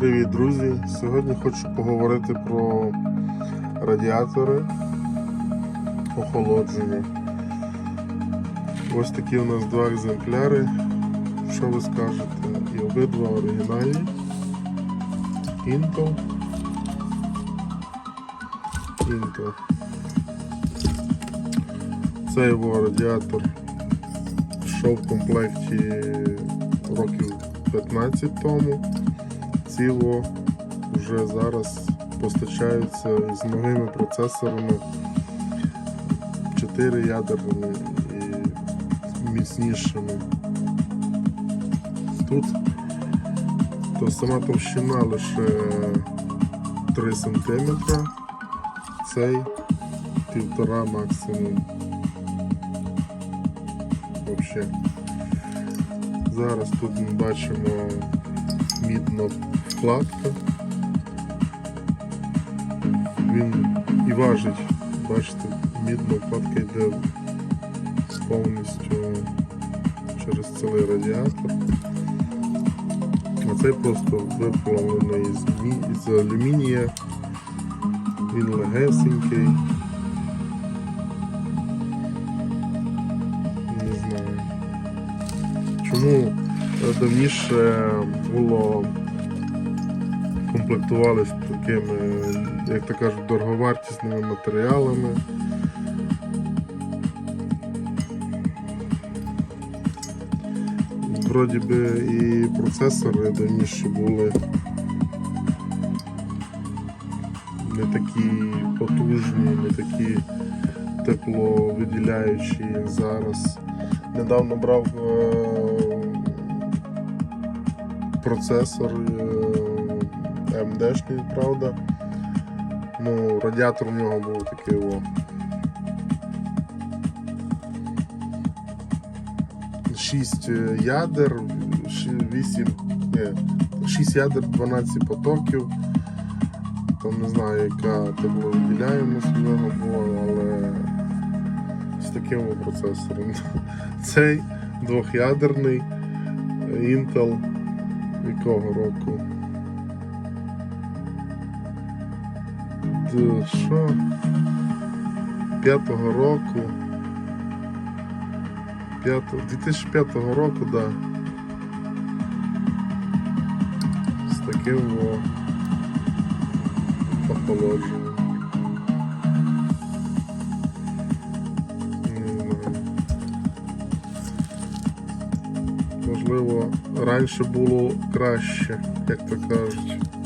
Привіт, друзі! Сьогодні хочу поговорити про радіатори охолодження. Ось такі у нас два екземпляри. Що ви скажете? І обидва оригінальні. Intel. Intel. Це його радіатор йшов в комплекті років 15 тому. Ціво вже зараз постачаються з новими процесорами 4 ядерними і міцнішими. Тут то сама товщина лише 3 см, цей півтора максимум. Вообще. Зараз тут ми бачимо мідна вкладка. Він і важить, бачите, мідна вкладка йде повністю через цілий радіатор. А цей просто виплавлений з, алюмінія. Він легесенький. Не знаю. Чому давніше було комплектували такими, як то кажуть, дороговартісними матеріалами. Вроді би і процесори давніше були не такі потужні, не такі тепловиділяючі, як зараз. Недавно брав е, процесор е, МДшний, правда. Ну, радіатор у нього був такий о. 6 ядер, 8, ні, 6 ядер, 12 потоків. Там не знаю, яка тепловиділяємость в нього була, але з таким процесором. Цей двохядерний Intel якого року? Що? П'ятого року. П'ятого, 2005 року, да. З таким о охолодженням. Можливо, раніше було краще, як то кажуть.